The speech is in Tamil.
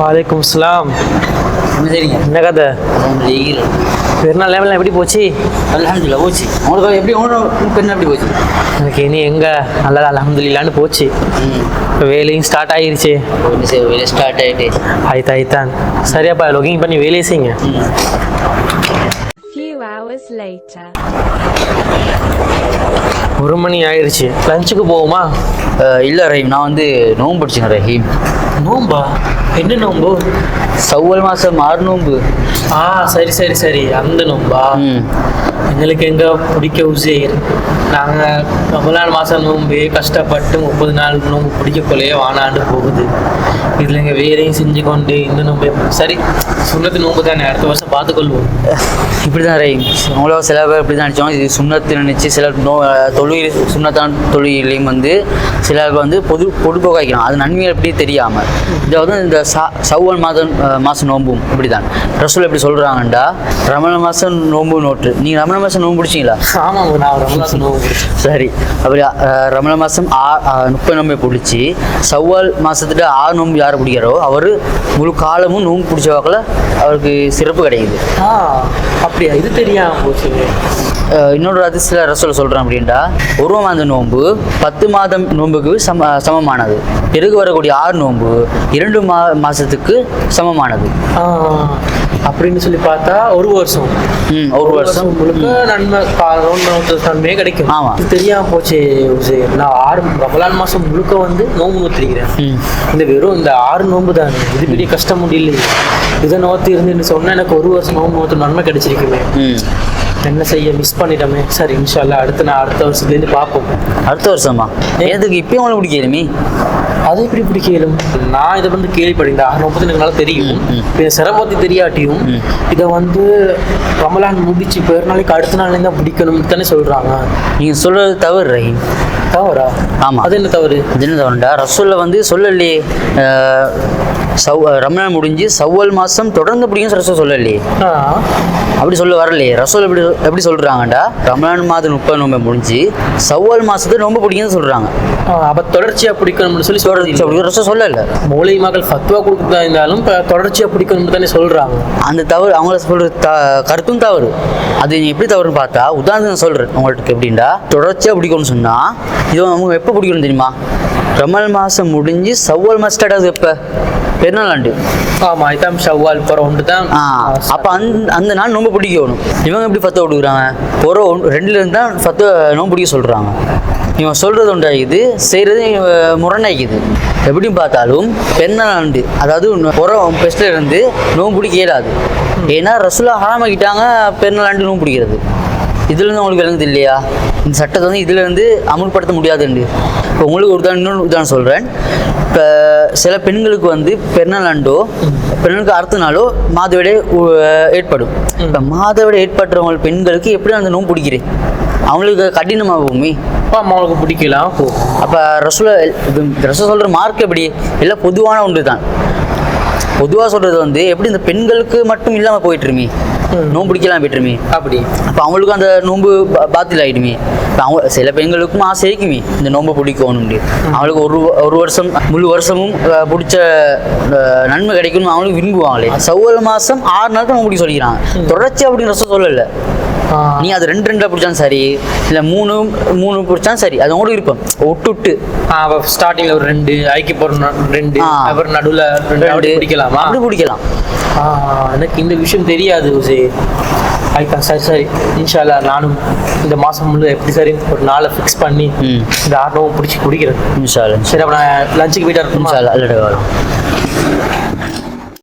வாலைக்கும் சலாம். என்ன கதை? பெருநாள் லேவலாம் எப்படி போச்சு? அலமதுல்லா போச்சு. உங்களுக்கு எப்படி பெண் எப்படி போச்சு? எனக்கு இனி எங்க? நல்லா அலமதுல்லான்னு போச்சு. வேலையும் ஸ்டார்ட் ஆயிருச்சு. வெளியே ஸ்டார்ட் ஆகிட்டு ஆயித்தா ஆயித்தான் சரியாப்பா லொகிங் பண்ணி வேலையை செய்யுங்க. Hours later. ஒரு மணி ஆயிருச்சு. லஞ்சுக்கு போவோமா? இல்லை ரஹீம் நான் வந்து நோம்பு பிடிச்சேன் ரஹீம். நோம்பா என்ன நோம்பு சவ்வல் மாதம் ஆறு நோம்பு ஆ சரி சரி சரி. அந்த நோம்பா ம். எங்களுக்கு எங்கே பிடிக்க உசேர் நாங்கள் ரமலான் மாதம் நோம்பு கஷ்டப்பட்டு முப்பது நாள் நோம்பு பிடிக்கக்குள்ளேயே வானாண்டு போகுது. இதில் எங்கள் வேலையும் செஞ்சு கொண்டு இந்த நோம்பு சரி சுண்ணத்து நோம்பு தானே அடுத்த வருஷம் பார்த்துக்கொள்வோம். இப்படி தான் ரே உங்களோ சில பேர் இப்படி தான் நினச்சோம். இது சுண்ணத்து நினச்சி சில நோ தொழில் சுண்ணத்தான் தொழிலையும் வந்து சிலருக்கு வந்து பொது பொதுப்போக்கு வைக்கலாம் அது நன்மைகள் எப்படி தெரியாமல் இதை வந்து இந்த சா சவ்வல் மாதம் மாதம் நோம்பும் இப்படி தான் ரசூல் எப்படி சொல்கிறாங்கண்டா ரமண மாதம் நோம்பு நோட்டு. நீங்கள் ரமண மாதம் நோம்பு பிடிச்சிங்களா ஆமாம் நான் ரமலான் நோம்பு பிடிச்சேன் சரி அப்படி ரமண மாதம் ஆ முப்பது நோம்பை பிடிச்சி சவ்வால் மாதத்துட்டு ஆறு நோம்பு யார் பிடிக்கிறாரோ அவர் முழு காலமும் நோம்பு பிடிச்ச வாக்கில் அவருக்கு சிறப்பு கிடைக்குது. ஆ அப்படியா? இது தெரியாம போச்சு. இன்னொரு அதிசல ரசோல் சொல்கிறேன் அப்படின்டா. ஒரு மாத நோன்பு பத்து மாதம் நோன்புக்கு சம சமமானது. பிறகு வரக்கூடிய ஆறு நோன்பு இரண்டு மா மாதத்துக்கு சமமானது. ஆ, அப்படின்னு சொல்லி பார்த்தா ஒரு வருஷம். ம் ஒரு வருஷம். முழுக்க நன்மை நன்மையே கிடைக்கும். ஆமா. இது தெரியாம போச்சு. நான் ஆறு ரமலான் மாசம் முழுக்க வந்து நோம்பு நோத்திருக்கிறேன். இந்த வெறும் இந்த ஆறு நோன்பு தானே. இது பெரிய கஷ்டம் முடியல. இதை நோத்தி இருந்துன்னு சொன்னா எனக்கு ஒரு வருஷம் நோம்பு நோத்து நன்மை கிடைச்சிருக்குமே. என்ன செய்ய மிஸ் பண்ணிட்டோமே. சரி இன்ஷால்லா அடுத்து நான் அடுத்த வருஷத்துலேருந்து பார்ப்போம். அடுத்த வருஷமா? எதுக்கு இப்பயும் உங்களுக்கு பிடிக்கலுமே அது எப்படி பிடிக்கலும் நான் இதை வந்து கேள்விப்பட்டேன் நோம்பு எனக்கு நல்லா தெரியும். சிரமத்தை தெரியாட்டியும் இதை வந்து ரமலான் முடிச்சு பேர் நாளைக்கு அடுத்த நாள்லேருந்து தான் பிடிக்கணும்னு தானே சொல்றாங்க. நீங்கள் சொல்கிறது தவறு ரஹீம். தவறா? ஆமா. அது என்ன தவறு? அது என்ன தவறுண்டா? ரசூலில் வந்து சொல்லலையே. சவ் ரமணான் முடிஞ்சு சவ்வல் மாதம் தொடர்ந்து பிடிக்கும் ரசூல் சொல்லலையே. அப்படி சொல்ல வரலையே. ரசூல் எப்படி எப்படி சொல்கிறாங்கடா ரமலான் மாதம் முப்பது நோம்பை முடிஞ்சு சவ்வல் மாதத்துக்கு ரொம்ப பிடிக்கும்னு சொல்கிறாங்க அப்ப தொடர்ச்சியா பிடிக்கணும்னு சொல்லி சொல்றது அப்படி சொல்லலை. மூளை மகள் ஃபத்வா கொடுக்குறதா இருந்தாலும் இப்ப தொடர்ச்சியா பிடிக்கணும்னு தானே சொல்றாங்க. அந்த தவறு அவங்கள சொல்கிற த கருத்தும் தவறு. அது எப்படி தவறுன்னு பார்த்தா உதாரணம் சொல்கிறேன் உங்களுக்கு எப்படின்னா தொடர்ச்சியாக பிடிக்கும்னு சொன்னால் இது அவங்க எப்போ பிடிக்கணும் தெரியுமா? ரமல் மாதம் முடிஞ்சு சவ்வல் மாதம் ஸ்டார்ட் ஆகுது எப்போ? பெருநாள் ஆமா இதான் ஷவ்வால் போற ஒன்று தான் அப்போ அந்த அந்த நாள் நோம்பு பிடிக்கணும். இவங்க எப்படி ஃபத்துவா கொடுக்குறாங்க? ஒரு ஒன்று ரெண்டுலேருந்து தான் ஃபத்துவா நோம்பு பிடிக்க சொல்கிறாங்க இவன் சொல்கிறது உண்டாகிது செய்கிறது முரணாக்கிது எப்படின்னு பார்த்தாலும் பெருநாள் ஆண்டு அதாவது புறம் பெஸ்ட்டில் இருந்து நோம்பு பிடிக்க இயலாது. ஏன்னா ரசுலா ஹராமாக்கிட்டாங்க பெருநாள் ஆண்டு நோம்பு பிடிக்கிறது. இதுலேருந்து உங்களுக்கு விளங்குது இல்லையா? இந்த சட்டத்தை வந்து இதுலேருந்து அமுல்படுத்த முடியாதுண்டு. இப்போ உங்களுக்கு ஒரு இன்னொரு உதாரணம் சொல்கிறேன் இப்போ சில பெண்களுக்கு வந்து பெருநாளாண்டோ பெண்களுக்கு அடுத்த நாளோ மாதவிடை ஏற்படும். இப்போ மாதவிடை ஏற்படுறவங்க பெண்களுக்கு எப்படி அந்த நோம்பு பிடிக்கிறேன் அவங்களுக்கு கடினமாகுமே. அப்பா அம்மாவுக்கு பிடிக்கலாம் அப்போ. ரசூல ரசூல் சொல்கிற மார்க் எப்படி? எல்லாம் பொதுவான ஒன்று தான் பொதுவாக சொல்கிறது வந்து எப்படி இந்த பெண்களுக்கு மட்டும் இல்லாமல் போயிட்டுருமே? நோம்பு பிடிக்கலாம் போயிட்டுருமே? அப்படி. அப்போ அவங்களுக்கும் அந்த நோன்பு பாத்தில் இப்போ அவங்க சில பெண்களுக்கும் ஆசை இருக்குமே இந்த நோன்பை பிடிக்கணும்னு அவங்களுக்கு ஒரு ஒரு வருஷம் முழு வருஷமும் பிடிச்ச நன்மை கிடைக்கணும் அவங்களுக்கு விரும்புவாங்களே. சவ்வல் மாதம் ஆறு நாளுக்கு நோம்பு பிடிக்க சொல்லிக்கிறாங்க. தொடர்ச்சி அப்படின்னு ரசம் சொல்லலை. நீ அது ரெண்டு ரெண்டாக பிடிச்சாலும் சரி இல்லை மூணு மூணு பிடிச்சாலும் சரி அது உங்களுக்கு விருப்பம். விட்டு விட்டு ஸ்டார்டிங்ல ஒரு ரெண்டு ஐக்கி போற ந- ரெண்டு. அப்புறம் நடுவுல ரெண்டு அப்படி ரெண்டு. பிடிக்கலாமா? அப்படி பிடிக்கலாம். எனக்கு இந்த விஷயம் தெரியாது ஐக்கா சரி சரி இன்ஷால்லா நானும் இந்த மாசம் முழு எப்படி சரி ஒரு நாளை ஃபிக்ஸ் பண்ணி. இந்த ஆட்டோவும் பிடிச்சி குடிக்கிறேன். இன்ஷா அல்லாஹ். சரி அப்ப நான் லஞ்சுக்கு போயிட்டு வரட்டுமா? இன்ஷா அல்லாஹ். அல்லடா வரும்